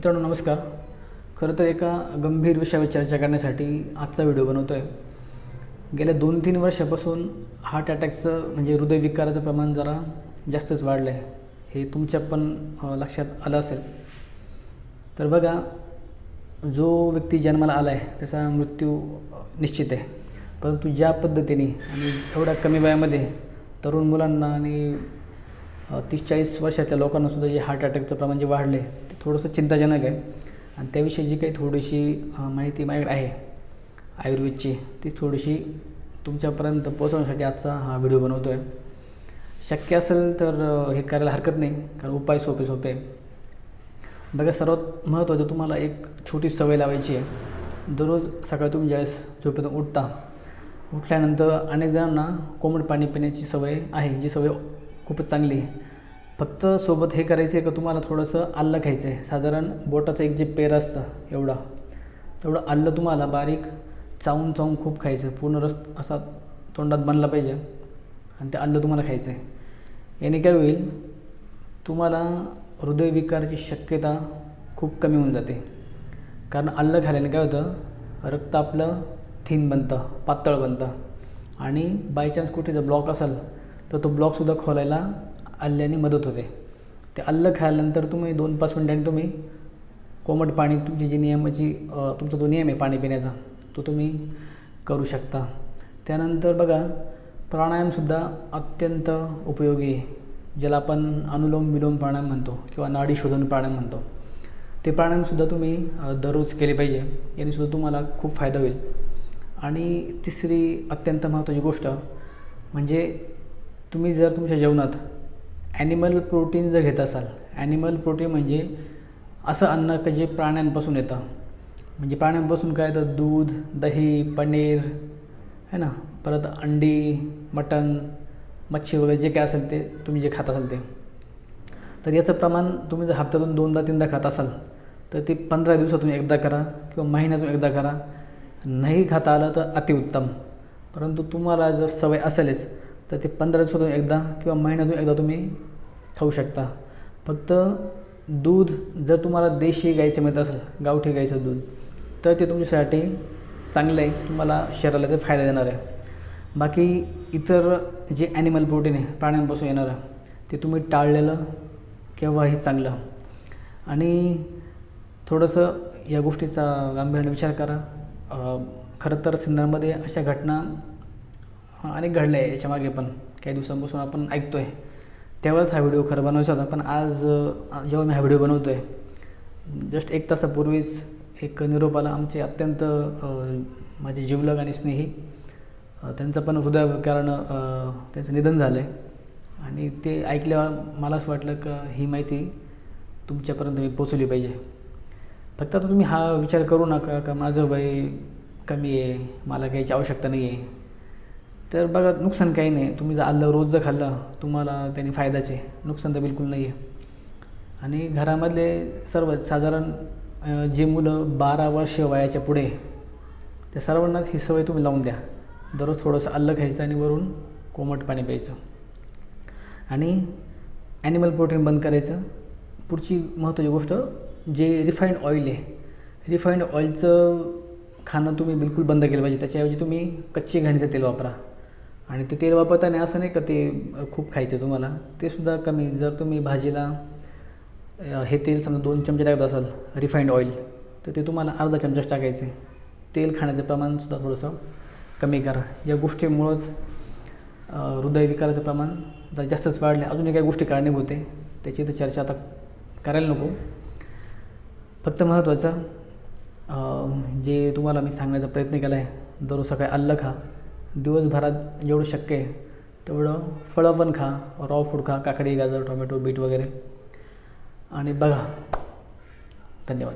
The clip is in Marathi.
मित्रांनो नमस्कार. खरं तर एका गंभीर विषयावर चर्चा करण्यासाठी आजचा व्हिडिओ बनवतो आहे गेल्या दोन तीन वर्षापासून हार्ट अटॅकचं म्हणजे हृदयविकाराचं प्रमाण जरा जास्तच वाढलं आहे हे तुमच्या पण लक्षात आलं असेल. तर बघा जो व्यक्ती जन्माला आला आहे त्याचा मृत्यू निश्चित आहे. परंतु ज्या पद्धतीने आणि एवढ्या कमी वयामध्ये तरुण मुलांना आणि तीस चाळीस वर्षातल्या लोकांनासुद्धा जे हार्ट अटॅकचं प्रमाण जे वाढलं आहे ते थोडंसं चिंताजनक आहे. आणि त्याविषयी जी काही थोडीशी माहिती माझ्याकडे आहे आयुर्वेदची ती थोडीशी तुमच्यापर्यंत पोहोचवण्यासाठी आजचा हा व्हिडिओ बनवतो आहे शक्य असेल तर हे करायला हरकत नाही कारण उपाय सोपे सोपे आहे. बघा सर्वात महत्त्वाचं तुम्हाला एक छोटी सवय लावायची आहे. दररोज सकाळी तुम्ही ज्यावेळेस झोपेतून उठता उठल्यानंतर अनेक जणांना कोमट पाणी पिण्याची सवय आहे जी सवय खूपच चांगली आहे. फक्त सोबत हे करायचं आहे का तुम्हाला थोडंसं आलं खायचं आहे साधारण बोटाचं एक जे पेर असतं एवढा तेवढं आलं तुम्हाला बारीक चावून चावून खूप खायचं पूर्ण रस असा तोंडात बनला पाहिजे आणि ते आलं तुम्हाला खायचं आहे याने काय होईल तुम्हाला हृदयविकाराची शक्यता खूप कमी होऊन जाते. कारण आलं खाल्ल्याने काय होतं रक्त आपलं थिन बनतं पातळ बनतं. आणि बायचान्स कुठे जर ब्लॉक असेल तर तो ब्लॉकसुद्धा खोलायला आल्याने मदत होते. ते आल्लं खायल्यानंतर तुम्ही दोन पाच मिनिटांनी तुम्ही कोमट पाणी तुमची जी नियमाची तुमचा जो नियम आहे पाणी पिण्याचा तो तुम्ही करू शकता. त्यानंतर बघा प्राणायामसुद्धा अत्यंत उपयोगी आहे ज्याला आपण अनुलोम विलोम प्राणायाम म्हणतो किंवा नाडी शोधन प्राणायाम म्हणतो. ते प्राणायामसुद्धा तुम्ही दररोज केले पाहिजे यानेसुद्धा तुम्हाला खूप फायदा होईल. आणि तिसरी अत्यंत महत्त्वाची गोष्ट म्हणजे तुम्ही जर तुमच्या जेवणात ॲनिमल प्रोटीन जर घेत असाल ॲनिमल प्रोटीन म्हणजे असं अन्न का जे प्राण्यांपासून येतं? म्हणजे प्राण्यांपासून काय तर दूध दही पनीर है ना? परत अंडी मटण मच्छी वगैरे जे काय असेल ते तुम्ही जे खात असाल ते. तर याचं प्रमाण तुम्ही जर हप्त्यातून दोनदा तीनदा खात असाल तर ते पंधरा दिवसातून एकदा करा किंवा महिन्यातून एकदा करा. नाही खाता आलं तर अतिउत्तम. परंतु तुम्हाला जर सवय असेलच तर ते पंधरा दिवसातून एकदा किंवा महिन्यातून एकदा तुम्ही खाऊ शकता. फक्त दूध जर तुम्हाला देशी गाईचं मिळत असेल गावठी गाईचं दूध तर ते तुमच्यासाठी चांगलं आहे तुम्हाला शरीराला ते फायदा देणार आहे. बाकी इतर जे ॲनिमल प्रोटीन आहे प्राण्यांपासून येणारं ते तुम्ही टाळलेलं केव्हाही चांगलं. आणि थोडंसं या गोष्टीचा गांभीर्याने विचार करा. खरं तर सिन्नरमध्ये अशा घटना अनेक घडलं आहे याच्यामागे पण. काही दिवसांपासून आपण ऐकतो आहे तेव्हाच हा व्हिडिओ खरं बनवायचा होता पण आज जेव्हा मी हा व्हिडिओ बनवतो आहे जस्ट एक तासापूर्वीच एक निरोप आला. आमचे अत्यंत माझे जिवलग आणि स्नेही त्यांचं पण हृदयविकारानं त्यांचं निधन झालं आहे आणि ते ऐकल्यावर मला असं वाटलं का ही माहिती तुमच्यापर्यंत मी पोचवली पाहिजे. फक्त आता तुम्ही हा विचार करू नका का माझं वय कमी आहे मला काहीची आवश्यकता नाही आहे तर बघा नुकसान काही नाही. तुम्ही जर आलं रोज जर खाल्लं तुम्हाला त्याने फायद्याचे. नुकसान तर बिलकुल नाही आहे आणि घरामधले सर्व साधारण जे मुलं बारा वर्ष वयाच्या पुढे त्या सर्वांनाच ही सवय तुम्ही लावून द्या. दररोज थोडंसं अल्लं खायचं आणि वरून कोमट पाणी प्यायचं. आणि ॲनिमल प्रोटीन बंद करायचं. पुढची महत्त्वाची गोष्ट जे रिफाईंड ऑइल आहे रिफाईंड ऑइलचं खाणं तुम्ही बिलकुल बंद केलं पाहिजे. त्याच्याऐवजी तुम्ही कच्चे घाणीचं तेल वापरा. आणि ते तेल वापरताना असं नाही का ते खूप खायचं तुम्हाला. ते सुद्धा कमी. जर तुम्ही भाजीला हे तेल समजा दोन चमचे टाकत असाल रिफाईंड ऑइल तर ते तुम्हाला अर्धा चमचाच टाकायचे. तेल खाण्याचं प्रमाणसुद्धा थोडंसं कमी करा. या गोष्टीमुळंच हृदयविकाराचं प्रमाण जरा जास्तच वाढले. अजूनही काही गोष्टी कारणीभूत होते त्याची तर चर्चा आता करायला नको. फक्त महत्त्वाचं जे तुम्हाला मी सांगण्याचा प्रयत्न केला आहे दररोज सकाळी अल्लं खा. दिवसभरात जेवढं शक्य आहे तेवढं फळं पण खा रॉ फूड खा काकडी गाजर टोमॅटो बीट वगैरे. आणि बघा धन्यवाद.